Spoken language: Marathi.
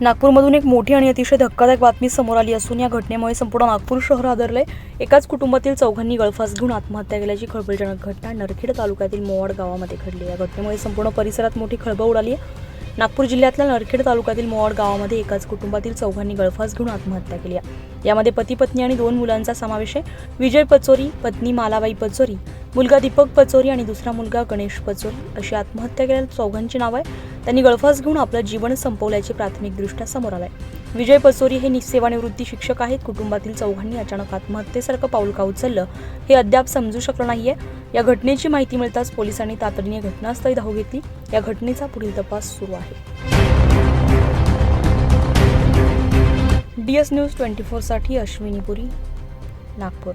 नागपूरमधून एक मोठी आणि अतिशय धक्कादायक बातमी समोर आली असून या घटनेमुळे संपूर्ण नागपूर शहर आदरले. एकाच कुटुंबातील चौघांनी गळफास घेऊन आत्महत्या केल्याची खळबळजनक घटना नरखेड तालुक्यातील मोवाड गावामध्ये घडली. या घटनेमुळे संपूर्ण परिसरात मोठी खळबळ उडाली आहे. नागपूर जिल्ह्यातल्या नरखेड तालुक्यातील मोवाड गावामध्ये एकाच कुटुंबातील चौघांनी गळफास घेऊन आत्महत्या केली आहे. यामध्ये पती पत्नी आणि दोन मुलांचा समावेश आहे. विजय पचोरी पत्नी मालाबाई पचोरी मुलगा दीपक पचोरी आणि दुसरा मुलगा गणेश पचोरी अशी आत्महत्या केलेल्या चौघांची नाव आहे. त्यांनी गळफास घेऊन आपलं जीवन संपवल्याचे प्राथमिकदृष्ट्या समोर आलंय. विजय पसोरी हे नि- सेवानिवृत्ती शिक्षक आहेत. कुटुंबातील चौघांनी अचानक आत्महत्येसारखं पाऊल का उचललं. हे अद्याप समजू शकलं नाहीये. या घटनेची माहिती मिळताच पोलिसांनी तातडीने घटनास्थळी धाव घेतली. या घटनेचा पुढील तपास सुरू आहे. डीएस न्यूज ट्वेंटी फोरसाठी अश्विनी पुरी नागपूर.